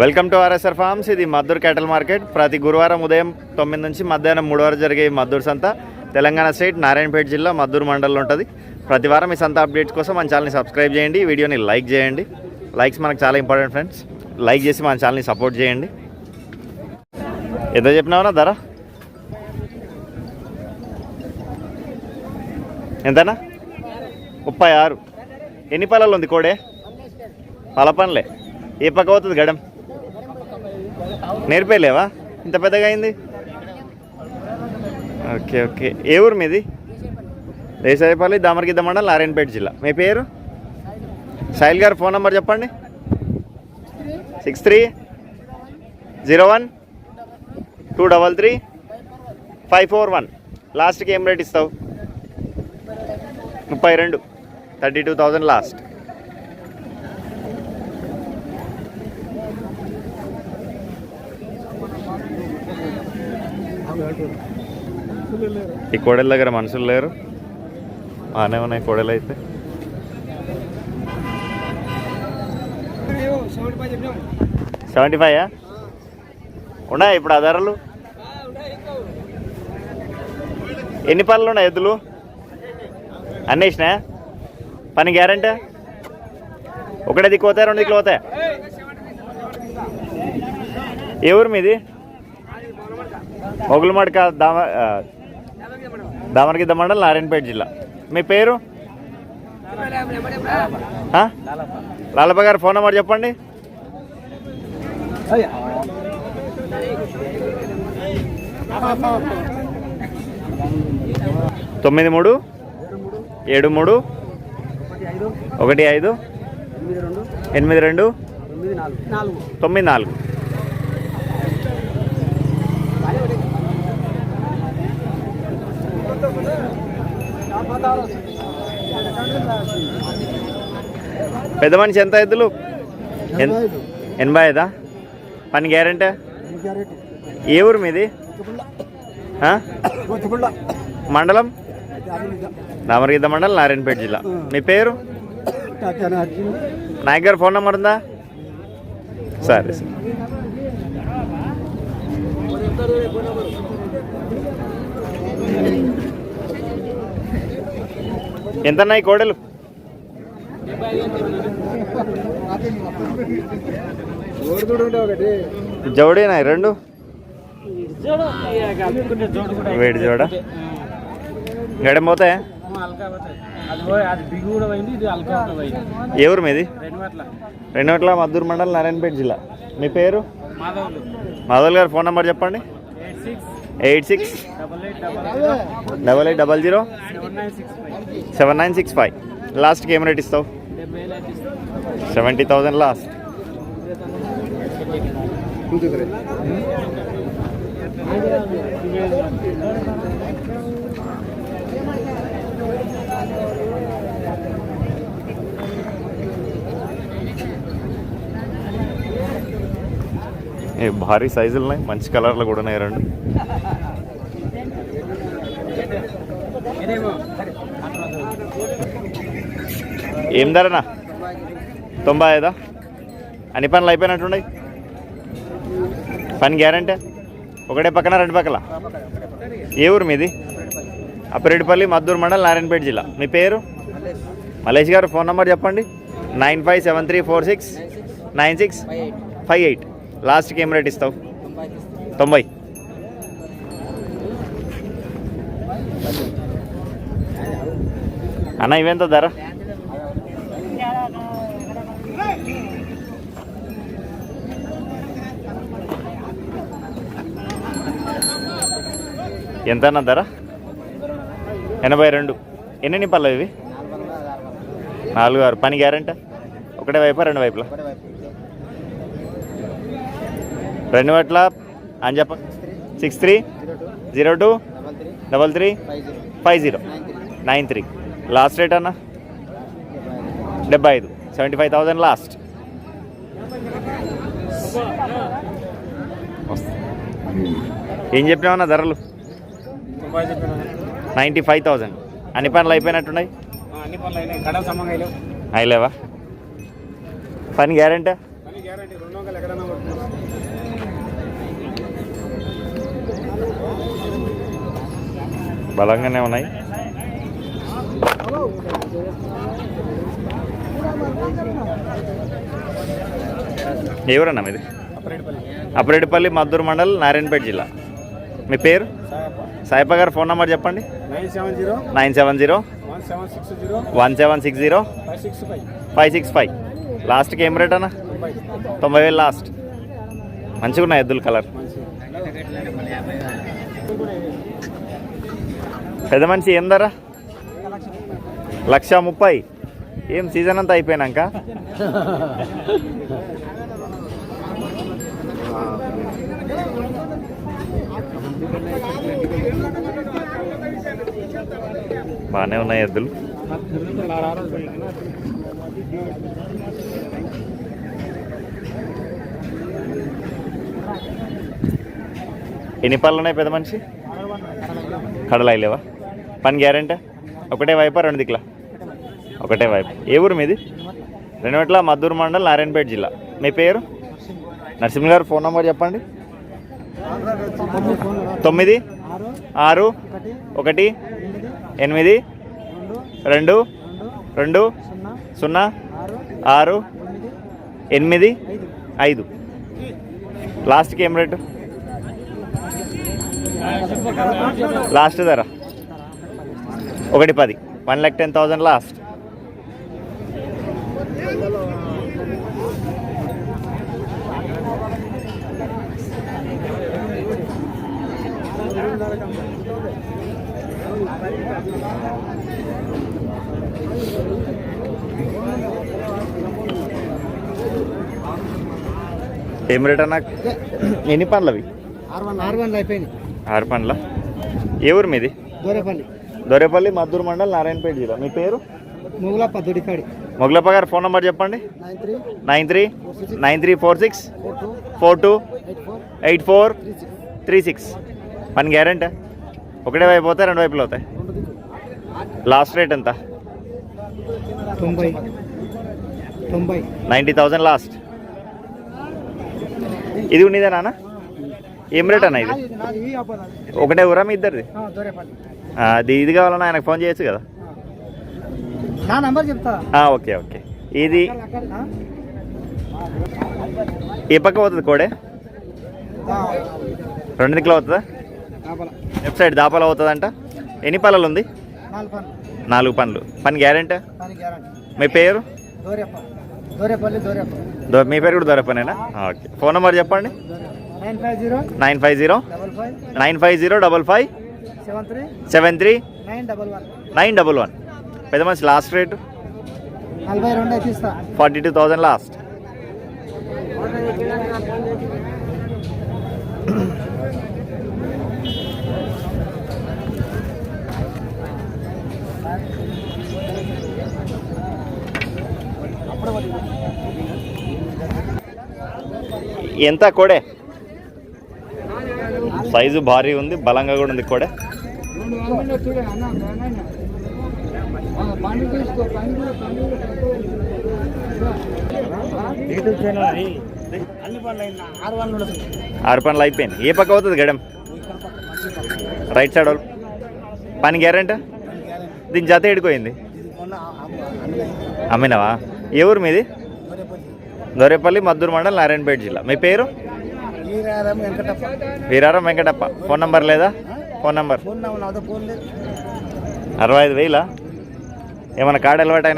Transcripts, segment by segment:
Welcome to RSR forms. ఇది Maddur క్యాటల్ market. ప్రతి గురువారం ఉదయం తొమ్మిది నుంచి మధ్యాహ్నం మూడు వరకు జరిగే ఈ మద్దూర్ సంత తెలంగాణ స్టేట్ నారాయణపేట జిల్లా మద్దూరు మండలంలో ఉంటుంది. ప్రతి వారం ఈ సంత అప్డేట్స్ కోసం మన ఛానల్ని సబ్స్క్రైబ్ చేయండి వీడియోని లైక్ చేయండి. లైక్స్ మనకు చాలా ఇంపార్టెంట్ ఫ్రెండ్స్. లైక్ చేసి మన ఛానల్ని సపోర్ట్ చేయండి. ఎంత చెప్పినావనా ధర? ఎంతనా? ముప్పై ఆరు. ఎన్ని పళ్ళలో ఉంది కోడే? పలపనలే ఏ పక్క పోతుంది గడం నేర్పేయలేవా? ఇంత పెద్దగా అయింది? Okay okay. ఏ ఊరు మీది? దేశాయపల్లి దామరగిద్ద మండలం నారాయణపేట జిల్లా. మీ పేరు? సాయిల్ గారు ఫోన్ నెంబర్ చెప్పండి. Six three zero one two double three five four one. లాస్ట్కి ఏం రేట్ ఇస్తావు? ముప్పై రెండు. Thirty two thousand last. ఈ కోడెల దగ్గర మనుషులు లేరు. బాగానే ఉన్నాయి కోడెలు అయితే. సెవెంటీ ఫైవ్ ఉన్నాయా ఇప్పుడు ఆ ధరలు? ఎన్ని పనులు ఉన్నాయి ఎద్దులు? అన్నీ వేసినాయా పని గ్యారంటీ? ఒకటే దిక్కు పోతాయి రెండు దిక్కులు పోతాయి? ఏ ఊరు మీది? మొగులమడక దామ దామరగిద్ద మండలం నారాయణపేట జిల్లా. మీ పేరు? లాలప్ప గారు ఫోన్ నెంబర్ చెప్పండి. తొమ్మిది మూడు ఏడు మూడు ఒకటి ఐదు ఎనిమిది రెండు తొమ్మిది నాలుగు. పెద్ద మనిషి ఎంత ఎద్దులు ఎన్- ఎనభై ఐదా. పని గ్యారంటీ? ఏ ఊరు మీది? మండలం? దామరగిద్ద మండలం నారాయణపేట జిల్లా. మీ పేరు? నాయక్ గారు ఫోన్ నెంబర్ ఉందా? సరే సరే. ఎంత ఉన్నాయి కోడలు? జోడేనా ఈ రెండు? వేడి జోడ. గడం పోతాయా? ఏ ఊరు మీది? రెండు అట్లా రెండు గంటల మద్దూరు మండలం నారాయణపేట జిల్లా. మీ పేరు? మాధవులు. మాధవ్ గారు ఫోన్ నెంబర్ చెప్పండి. Eight six double eight double zero seven nine six five లాస్ట్కి ఏం రేట్ ఇస్తావు? Seventy thousand last. భారీ సైజులు ఉన్నాయి మంచి కలర్లు కూడా ఉన్నాయి రెండు. ఏం ధరనా? తొంభై ఐదా? అన్ని పనులు అయిపోయినట్టున్నాయి పని గ్యారంటీ? ఒకటే పక్కన రెండు పక్కల? ఏ ఊరు మీది? అప్పిరెడ్డిపల్లి మద్దూరు మండలం నారాయణపేట జిల్లా. మీ పేరు? మలేష్ గారు ఫోన్ నెంబర్ చెప్పండి. Nine five seven three four six nine six five eight. లాస్ట్కి ఏం రేట్ ఇస్తావు? తొంభై. అన్న ఇవెంత ధర? ఎంత అన్న ధర? ఎనభై రెండు. ఎన్ని నింపాలి ఇవి? నాలుగు ఆరు. పని గ్యారంటీ? ఒకటే వైపా రెండు వైపులా? రెండు పట్ల అని చెప్ప six three? Zero two? Double three? Five zero. Nine three. Last rate అన్న? డెబ్బై ఐదు. Seventy five thousand last. ఏం చెప్పినావన్నా ధరలు? నైంటీ ఫైవ్ థౌజండ్ అన్ని పనులు అయిపోయినట్టున్నాయి? అయిలేవు పని గ్యారంటీ? బలంగానే ఉన్నాయి. ఎవరన్నా మీది? అప్పరేడుపల్లి మద్దూరు మండల్ నారాయణపేట జిల్లా. మీ పేరు? సాయప్ప సాయిప గారు ఫోన్ నెంబర్ చెప్పండి. Nine seven zero. One seven six zero. Five six five. లాస్ట్కి ఏం రేట్ అన్న? తొంభై వేలు లాస్ట్ మంచిగా ఉన్నాయి ఎద్దుల కలర్. పెద్ద మనిషి ఏం ధర? లక్ష ముప్పై. ఏం సీజన్ అంతా అయిపోయినాక? బాగానే ఉన్నాయి ఎద్దులు ఎన్ని పళ్ళు ఉన్నాయి పెద్ద మనిషి? కడలాయిలేవా పని గ్యారెంటీ? ఒకటే వైపా రెండు దిక్కులా? ఒకటే వైపు ఏ ఊరు మీది? రెండువట్ల మద్దూరు మండల్ నారాయణపేట జిల్లా. మీ పేరు? నరసింహ గారు ఫోన్ నెంబర్ చెప్పండి. తొమ్మిది ఆరు ఒకటి ఎనిమిది రెండు రెండు సున్నా ఆరు ఎనిమిది ఐదు. ఐదు లాస్ట్కి ఏం రేటు లాస్ట్ ధర? ఒకటి పది. One lakh ten thousand last ఏం రేట్ అన్నా ఎన్ని పండ్లు అవి ఆరు పండ్ల? ఏ ఊరు మీది? దూరేపల్లి. దొరేపల్లి మద్దూరు మండల్ నారాయణపేట జిల్లా. మీ పేరు? ముగులప్ప దుడికాడి మొగలప్ప గారు ఫోన్ నెంబర్ చెప్పండి. Nine three. Nine three. Four six. Four two. Eight four. Three six. పని గ్యారెంటీ? ఒకటే వైపు అవుతాయి రెండు వైపులు అవుతాయి. లాస్ట్ రేట్ ఎంత? తొంభై. తొంభై. Ninety thousand last. ఇది ఉన్నదే నాన్న? ఏం రేట్ అన్న ఇది? ఒకటే ఊరా మీ ఇద్దరిది? అది ఇది కావాలన్నా ఆయనకు ఫోన్ చేయొచ్చు కదా. Okay okay. ఇది ఏ పక్క పోతుంది కోడే? రెండు దిక్కులు అవుతుందా లెఫ్ట్ సైడ్ దాపాలు అవుతుందంట ఎన్ని పళ్ళలు ఉంది? నాలుగు పని నాలుగు పనులు పని గ్యారంటీ? మీ పేరు? మీ పేరు కూడా దొరపనేనా? ఓకే. ఫోన్ నెంబర్ చెప్పండి. Nine five zero nine five zero double five seven three seven three nine double one. పెద్ద మనిషి last rate forty two thousand last. ఎంత కోడే? సైజు భారీ ఉంది బలంగా కూడా ఉంది కోడే. ఆరు పనులు అయిపోయింది ఏ పక్క అవుతుంది గడం? రైట్ సైడ్ వాళ్ళు. పని గ్యారెంట? దీని జత ఎడిపోయింది అమ్మినవా? ఏ ఊరు మీది? దొరేపల్లి మద్దూరు మండల్ నారాయణపేట జిల్లా. మీ పేరు? వీరారం వెంకటప్ప. ఫోన్ నంబర్ లేదా? Phone number. అరవై ఐదు వేలా? ఏమైనా కార్డు అలవాటు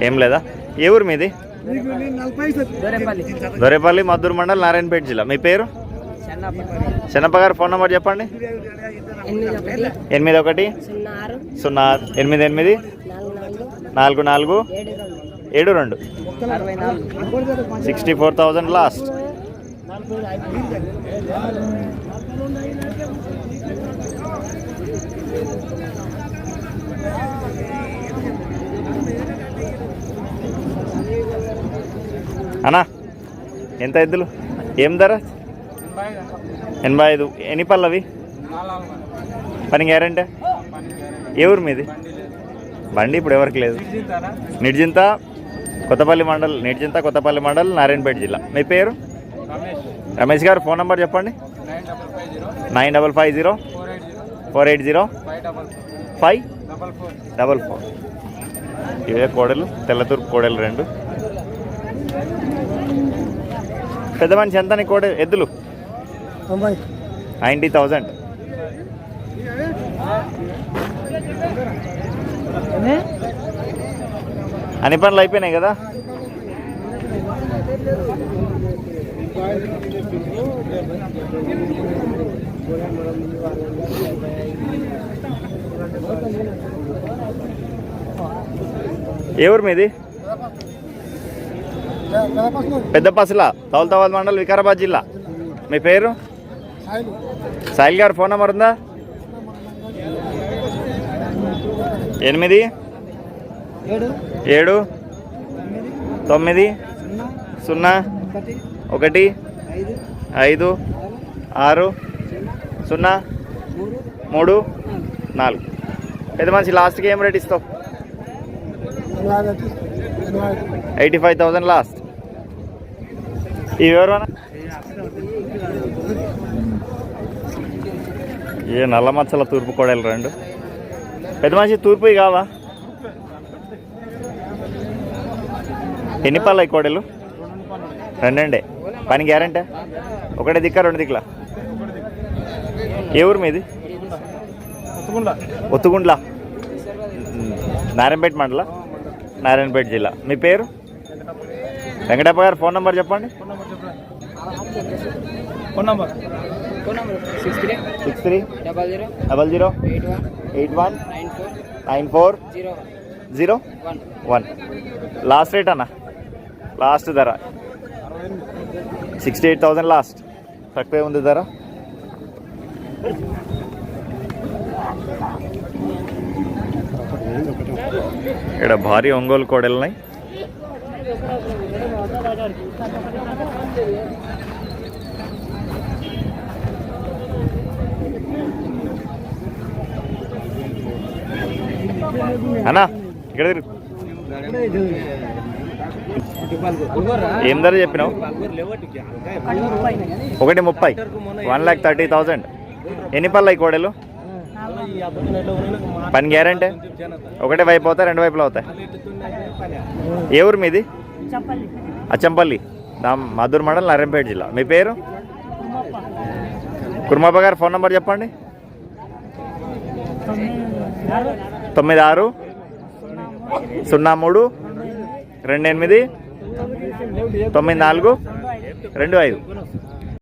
ఏం లేదా? ఏ ఊరు మీది? దొరేపల్లి మద్దూరు మండల్ నారాయణపేట జిల్లా. మీ పేరు? చెన్నప్ప. గారు ఫోన్ నెంబర్ చెప్పండి. ఎనిమిది ఒకటి. సున్నా ఎనిమిది ఎనిమిది. నాలుగు నాలుగు. ఏడు రెండు. సిక్స్టీ ఫోర్ థౌజండ్ లాస్ట్ అన్నా ఎంత ఎద్దులు? ఏం ధర? ఎనభై ఐదు. ఎన్ని పళ్ళవి పని గ్యారంటీ? ఏ ఊరు మీది? బండి ఇప్పుడు ఎవరికి లేదు. నిడ్జింత కొత్తపల్లి మండల్ నేటిచింత కొత్తపల్లి మండల్ నారాయణపేట జిల్లా. మీ పేరు? రమేష్ గారు ఫోన్ నెంబర్ చెప్పండి. Nine double five zero. Four eight zero. Five double four. ఇవే కోడలు తెల్లతూర్పు కోడలు రెండు. పెద్ద మనిషి ఎంత నీ కోడ ఎద్దులు? Ninety thousand. అన్ని పనులు అయిపోయినాయి కదా? ఏ ఊరు మీది? పెద్ద పసుల తౌలతాబాద్ మండల్ వికారాబాద్ జిల్లా. మీ పేరు? సాయిల్ గారు ఫోన్ నెంబర్ ఉందా? ఎనిమిది? ఏడు? తొమ్మిది? సున్నా? ఒకటి? ఐదు? ఆరు? సున్నా? మూడు? నాలుగు. పెద్ద మనిషి లాస్ట్కి ఏం రేట్ ఇస్తావు? ఎయిటీ ఫైవ్ థౌసండ్ లాస్ట్ ఈ ఎవరు ఏ నల్ల మచ్చల తూర్పు కోడలు రెండు? పెద్ద మనిషి తూర్పు కావా ఎన్ని పళ్ళు ఈ కోడలు? రెండండే. పని గ్యారంటీ? ఒకటే దిక్క రెండు దిక్కులా? ఏ ఊరు మీది? ఒత్తుగుండ్ల. నారాయణపేట మండల? నారాయణపేట జిల్లా. మీ పేరు? వెంకటప్ప గారు ఫోన్ నెంబర్ చెప్పండి. Phone number phone number. Six three. Six three. Double zero. Double zero. Eight one. Eight one. Nine four. Nine four. Zero. Zero. One. One. Last rate అన్న? లాస్ట్ ధర. సిక్స్టీ ఎయిట్ థౌజండ్ లాస్ట్ తక్కువే ఉంది ధర. ఇక్కడ భారీ ఒంగోలు కోడలు ఉన్నాయి అన్నా ఇక్కడ తిరుగు. ఏం ధర చెప్పినావు? ఒకటి ముప్పై. One lakh thirty thousand. ఎన్ని పళ్ళు అయి కోడలు? పని గ్యారంటీ? ఒకటే వైపు అవుతాయి రెండు వైపులు అవుతాయి. ఏ ఊరు మీది? అచ్చంపల్లి నా మధుర్ మండల్ నారాయణపేట జిల్లా. మీ పేరు? కుర్మప్ప గారు ఫోన్ నెంబర్ చెప్పండి. తొమ్మిది ఆరు. సున్నా మూడు. రెండు ఎనిమిది. తొమ్మిది నాలుగు? రెండు ఐదు.